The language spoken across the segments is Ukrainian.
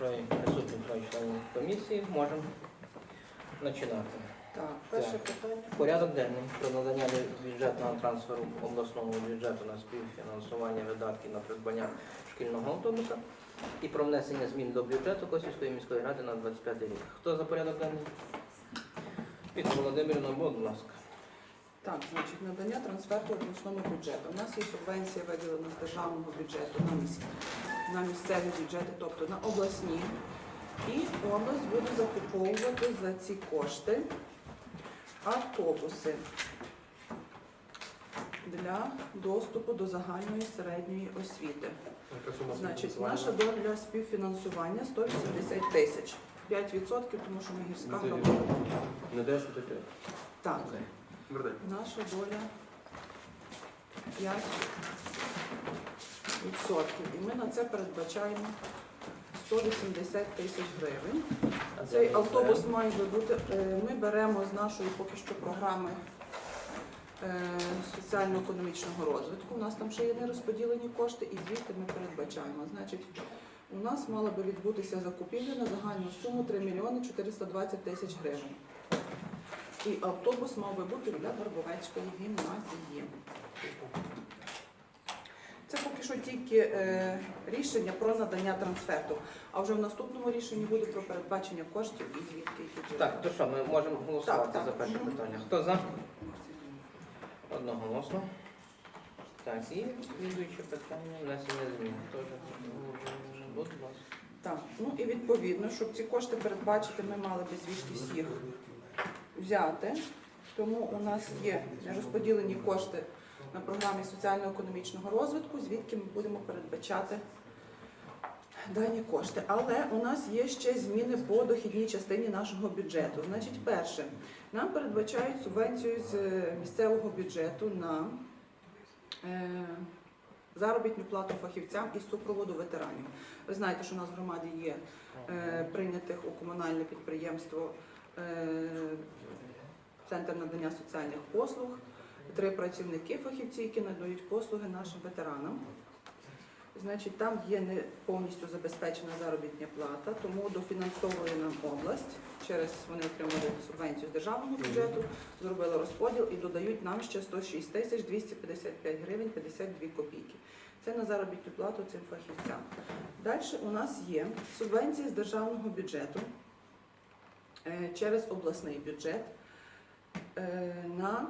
троє присутні троє членів комісії. Можемо починати. Так, перше питання. Порядок денний про надання бюджетного трансферу обласному бюджету на співфінансування видатків на придбання шкільного автобуса і про внесення змін до бюджету Косівської міської ради на 25 рік. Хто за порядок денний? Віктор Володимирівна, будь ласка. Так, значить, надання трансферту обласному бюджету. У нас є субвенція виділена з державного бюджету на міс... на місцеві бюджети, тобто на обласні. І область буде закуповувати за ці кошти автобуси для доступу до загальної середньої освіти. Значить, наша доля співфінансування 180 тисяч. 5%, тому що ми гірська громада. Не 10, 5. Так. Наша доля 5 відсотків. І ми на це передбачаємо 180 тисяч гривень. Цей автобус має бути. е, Ми беремо з нашої поки що програми е, соціально-економічного розвитку. У нас там ще є нерозподілені кошти, і звідти ми передбачаємо. Значить, у нас мала би відбутися закупівля на загальну суму 3 мільйони 420 тисяч гривень. І автобус мав би бути для Горбовецької гімназії. Це поки що тільки е, рішення про надання трансферту. А вже в наступному рішенні буде про передбачення коштів і звідки джерела. Так, то що, ми можемо голосувати Так, так. за перше Мгм. питання. Хто за? Одноголосно. Так, і слідуюче питання внесення змін. Теж, будь ласка. Так, ну і відповідно, щоб ці кошти передбачити, ми мали би звідкись їх взяти. Тому у нас є розподілені кошти на програмі соціально-економічного розвитку, звідки ми будемо передбачати дані кошти. Але у нас є ще зміни по дохідній частині нашого бюджету. Значить, перше, нам передбачають субвенцію з е, місцевого бюджету на е, заробітну плату фахівцям із супроводу ветеранів. Ви знаєте, що у нас в громаді є е, прийнятих у комунальне підприємство е, Центр надання соціальних послуг, три працівники фахівці, які надають послуги нашим ветеранам. Значить, там є не повністю забезпечена заробітня плата, тому дофінансовує нам область. Через вони отримали субвенцію з державного бюджету, зробили розподіл і додають нам ще 106 тисяч 255 гривень 52 копійки. Це на заробітну плату цим фахівцям. Далі у нас є субвенції з державного бюджету е, через обласний бюджет е, на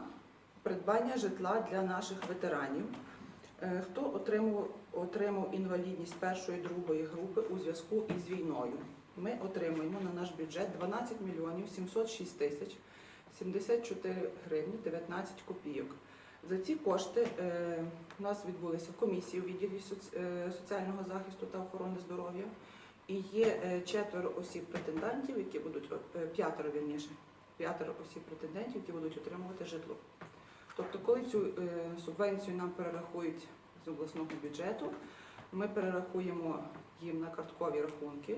придбання житла для наших ветеранів. Е, Хто отримав, отримав інвалідність першої другої групи у зв'язку із війною? Ми отримуємо на наш бюджет 12 мільйонів 706 тисяч 74 гривні 19 копійок. За ці кошти е, у нас відбулися комісії у відділі е, соціального захисту та охорони здоров'я. І є четверо осіб претендентів, які будуть п'ятеро вірніше, п'ятеро осіб претендентів, які будуть отримувати житло. Тобто, коли цю е, субвенцію нам перерахують з обласного бюджету, ми перерахуємо їм на карткові рахунки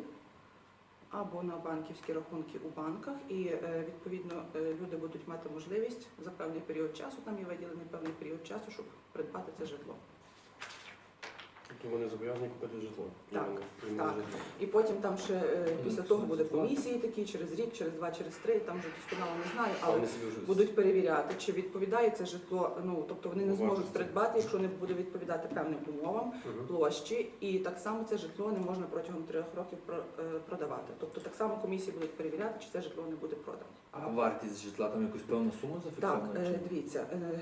або на банківські рахунки у банках, і е, відповідно е, люди будуть мати можливість за певний період часу, там є виділений певний період часу, щоб придбати це житло. Тобто вони зобов'язані купити житло. Так, так. житло. І потім там ще е, після того буде комісії такі через рік, через два, через три. Там вже досконало не знаю, але вони собі вже будуть перевіряти, чи відповідає це житло. Ну тобто вони не зможуть придбати, якщо не буде відповідати певним умовам Мгм. площі, і так само це житло не можна протягом трьох років про- е, продавати. Тобто так само комісії будуть перевіряти, чи це житло не буде продано. А вартість житла там якусь певна сума Так, зафіксована? е, чи- дивіться, е,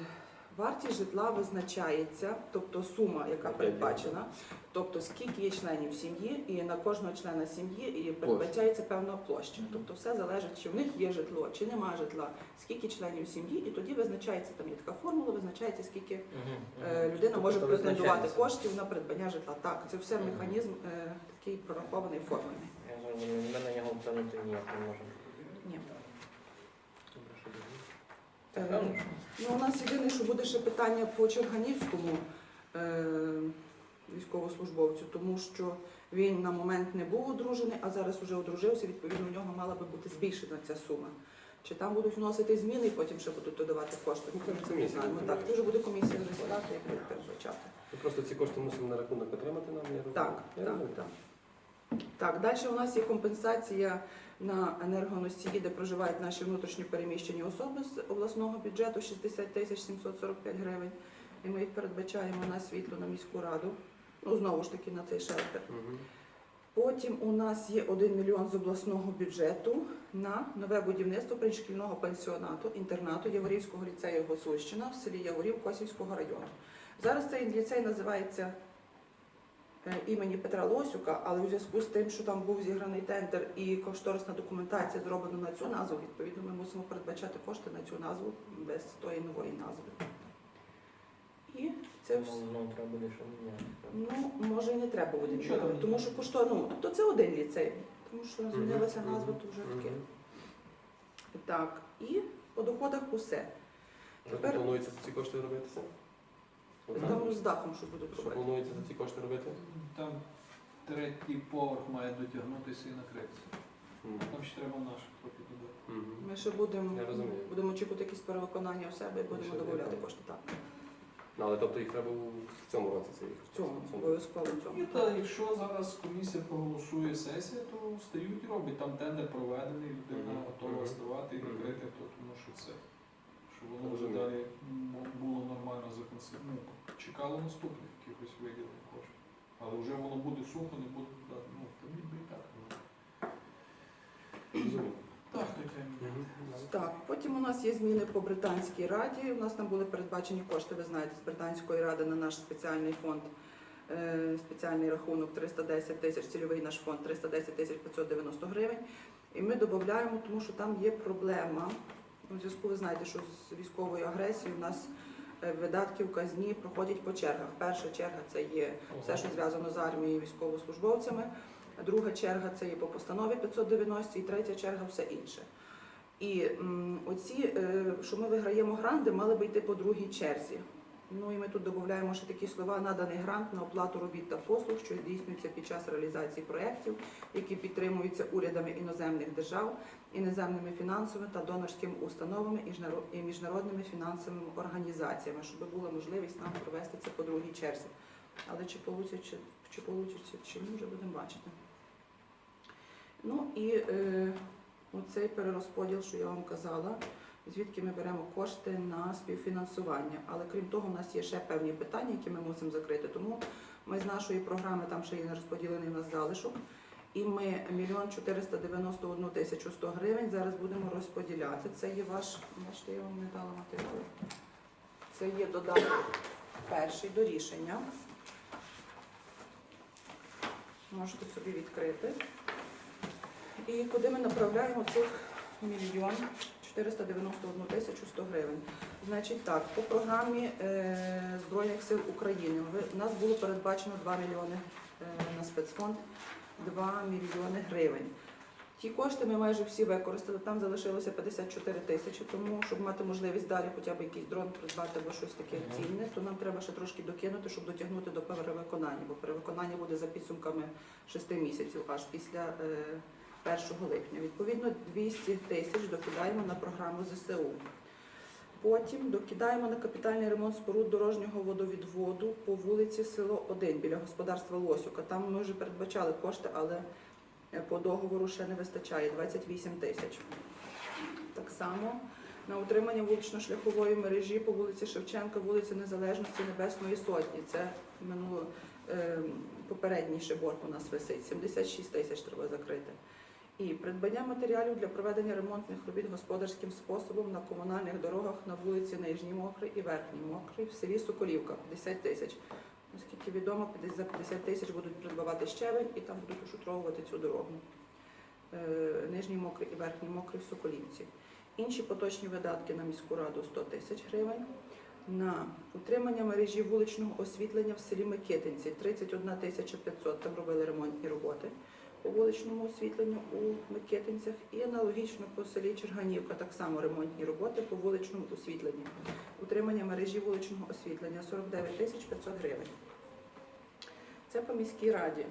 вартість житла визначається, тобто сума, яка передбачена, тобто скільки є членів сім'ї, і на кожного члена сім'ї і передбачається певна площа. Тобто все залежить, чи в них є житло, чи нема житла, скільки членів сім'ї, і тоді визначається там є така формула, визначається скільки е, людина Тобто може претендувати коштів на придбання житла. Так, це все механізм е, такий прорахований, оформлений. Ми на нього вплинути ніяк не можемо. Ні. Е, Ну, у нас єдине, що буде ще питання по Черганівському е, військовослужбовцю, тому що він на момент не був одружений, а зараз вже одружився, відповідно, у нього мала би бути збільшена ця сума. Чи там будуть вносити зміни і потім ще будуть додавати кошти? Ну, це комісія не знаємо. Так, це вже буде комісія розглядати і буде передбачати. Ми просто ці кошти мусимо на рахунок отримати нам. я розумію. Так, Я так, розумію. так. Так, далі у нас є компенсація на енергоносії, де проживають наші внутрішньо переміщені особи з обласного бюджету 60 тисяч 745 гривень. І ми їх передбачаємо на світло на міську раду. Ну, знову ж таки, на цей шелтер. Мгм. Потім у нас є 1 мільйон з обласного бюджету на нове будівництво пришкільного пансіонату, інтернату Яворівського ліцею Госущина в селі Яворів Косівського району. Зараз цей ліцей називається імені Петра Лосюка, але у зв'язку з тим, що там був зіграний тендер і кошторисна документація зроблена на цю назву, відповідно, ми мусимо передбачати кошти на цю назву без тої нової назви. І це все. Тому знову треба буде що міняти. Ну, може і не треба буде Нічого нічого, тому що кошто, ну, тобто це один ліцей, тому що змінилася назва, то вже таке. Так, і по доходах усе. Тепер- планується ці кошти робитися? Там з дахом, що будуть Що планується за ці кошти робити? Там третій поверх має дотягнутися і накритися. Там ще треба трохи додати. Мгм. Ми ще будемо, Я розумію. будемо очікувати якісь перевиконання в себе і будемо Ще додати кошти. Так, Ну, але тобто їх треба в цьому році це їх. в цьому, обов'язково в цьому. І та, якщо зараз комісія проголосує сесія, то стають і роблять. Там тендер проведений, людина Мгм. готова Мгм. ставати і Мгм. накрити, то тому що це. Щоб воно вже далі було нормально законсервовано. Ну, чекало наступних якихось виділених коштів. Але вже воно буде сухо, не буде додати. Ну, то ніби і так. Розумію. Так, Так, потім у нас є зміни по британській раді. У нас там були передбачені кошти, ви знаєте, з британської ради на наш спеціальний фонд. е, Спеціальний рахунок 310 тисяч, цільовий наш фонд 310 тисяч 590 гривень. І ми додаємо, тому що там є проблема. У зв'язку ви знаєте, що з військовою агресією у нас е, видатки в казні проходять по чергах. Перша черга це є все, що зв'язано з армією і військовослужбовцями. Друга черга це є по постанові 590, і третя черга все інше. І м, оці, е, що ми виграємо гранди, мали би йти по другій черзі. Ну і ми тут додаємо ще такі слова наданий грант на оплату робіт та послуг, що здійснюються під час реалізації проєктів, які підтримуються урядами іноземних держав, іноземними фінансовими та донорськими установами і міжнародними фінансовими організаціями, щоб була можливість нам провести це по другій черзі. Але чи вийде, чи, чи, чи ні, вже будемо бачити. Ну і е, оцей перерозподіл, що я вам казала, звідки ми беремо кошти на співфінансування. Але крім того, у нас є ще певні питання, які ми мусимо закрити. Тому ми з нашої програми, там ще є не розподілений у нас залишок, і ми мільйон 491 тисячу 100 гривень зараз будемо розподіляти. Це є ваш, бачите, я вам не дала матеріали. Це є додаток перший до рішення. Можете собі відкрити. І куди ми направляємо цих мільйон 491 тисячу 100 гривень. Значить так, по програмі е, Збройних сил України у нас було передбачено 2 мільйони е, на спецфонд, 2 мільйони гривень. Ті кошти ми майже всі використали, там залишилося 54 тисячі, тому щоб мати можливість далі хоча б якийсь дрон придбати або щось таке цінне, то нам треба ще трошки докинути, щоб дотягнути до перевиконання, бо перевиконання буде за підсумками 6 місяців, аж після е, 1 липня. Відповідно, 200 тисяч докидаємо на програму ЗСУ. Потім докидаємо на капітальний ремонт споруд дорожнього водовідводу по вулиці Село 1 біля господарства Лосюка. Там ми вже передбачали кошти, але е, по договору ще не вистачає 28 тисяч. Так само на утримання вулично-шляхової мережі по вулиці Шевченка, вулиці Незалежності Небесної Сотні. Це минуло е, попередній ще борг у нас висить. 76 тисяч треба закрити. І придбання матеріалів для проведення ремонтних робіт господарським способом на комунальних дорогах на вулиці Нижній Мокрий і Верхній Мокрий в селі Соколівка 50 тисяч. Наскільки відомо, за 50 тисяч будуть придбавати щебень і там будуть ушутровувати цю дорогу. Е, Нижній Мокрий і Верхній Мокрий в Соколівці. Інші поточні видатки на міську раду 100 тисяч гривень. На утримання мережі вуличного освітлення в селі Микитинці 31 тисяча 500, там робили ремонтні роботи по вуличному освітленню у Микитинцях і аналогічно по селі Черганівка так само ремонтні роботи по вуличному освітленню. Утримання мережі вуличного освітлення 49 тисяч 500 гривень. Це по міській раді.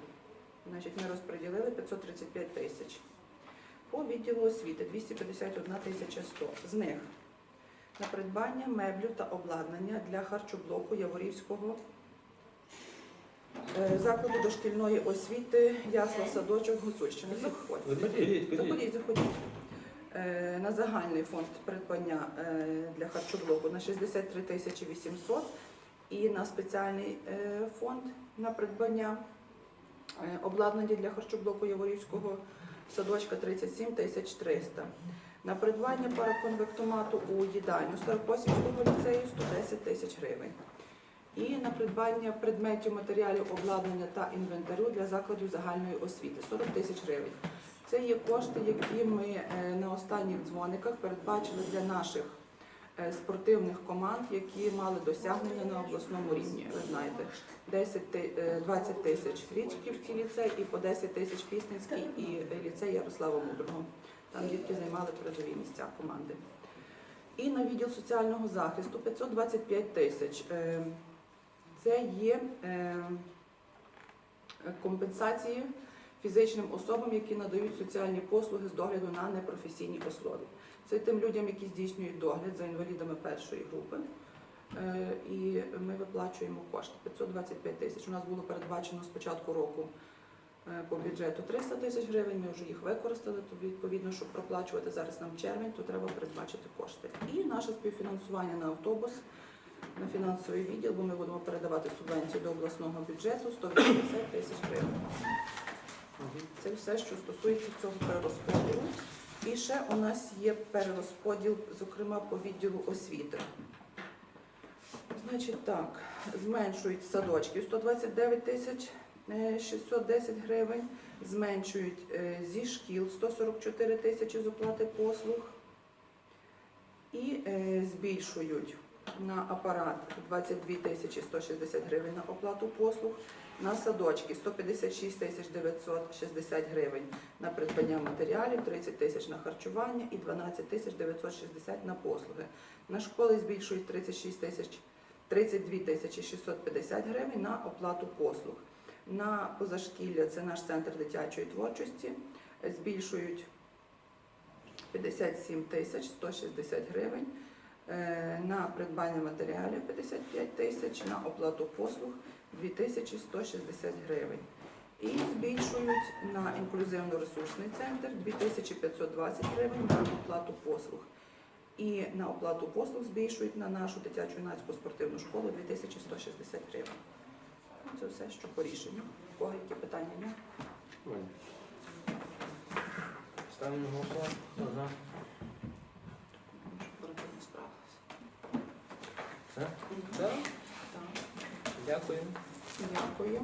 Значить, ми розподілили 535 тисяч. По відділу освіти 251 тисяча 100. З них на придбання меблю та обладнання для харчоблоку Яворівського Закладу дошкільної освіти, ясла, садочок, Гуцульщини. Заходьте. Ходіть, Заходіть, заходіть. Е, На загальний фонд придбання е, для харчоблоку на 63 тисячі 800 і на спеціальний е, фонд на придбання е, обладнання для харчоблоку Яворівського садочка 37 тисяч 300. На придбання параконвектомату у їдальню Старокосівського ліцею 110 тисяч гривень. І на придбання предметів, матеріалів, обладнання та інвентарю для закладів загальної освіти 40 тисяч гривень. Це є кошти, які ми е, на останніх дзвониках передбачили для наших е, спортивних команд, які мали досягнення на обласному рівні. Ви знаєте, 10, е, 20 тисяч Річківський ліцей і по 10 тисяч Пісненський і ліцей Ярослава Мудрого. Там дітки займали передові місця команди. І на відділ соціального захисту 525 тисяч. Це є е, компенсації фізичним особам, які надають соціальні послуги з догляду на непрофесійній основі. Це тим людям, які здійснюють догляд за інвалідами першої групи. Е, І ми виплачуємо кошти 525 тисяч. У нас було передбачено з початку року е, по бюджету 300 тисяч гривень. Ми вже їх використали. То відповідно, щоб проплачувати зараз нам червень, то треба передбачити кошти. І наше співфінансування на автобус. На фінансовий відділ, бо ми будемо передавати субвенцію до обласного бюджету 180 тисяч гривень. Це все, що стосується цього перерозподілу. І ще у нас є перерозподіл, зокрема по відділу освіти. Значить так, зменшують садочків 129 тисяч е, 610 гривень, зменшують е, зі шкіл 144 тисячі з оплати послуг і е, збільшують на апарат 22 тисячі 160 гривень на оплату послуг, на садочки 156 тисяч 960 гривень на придбання матеріалів, 30 тисяч на харчування і 12 тисяч 960 на послуги. На школи збільшують 36 тисяч 32 тисячі 650 гривень на оплату послуг. На позашкілля це наш центр дитячої творчості. Збільшують 57 тисяч 160 гривень. Е, На придбання матеріалів 55 тисяч, на оплату послуг 2160 гривень. І збільшують на інклюзивно-ресурсний центр 2520 гривень на оплату послуг. І на оплату послуг збільшують на нашу дитячу юнацьку спортивну школу 2160 гривень. Ну, Це все, що по рішенню. У кого які питання? Ставимо голосування. Хто за? Щоб оперативно справилися. Все? Так. Так. Дякую. Дякую.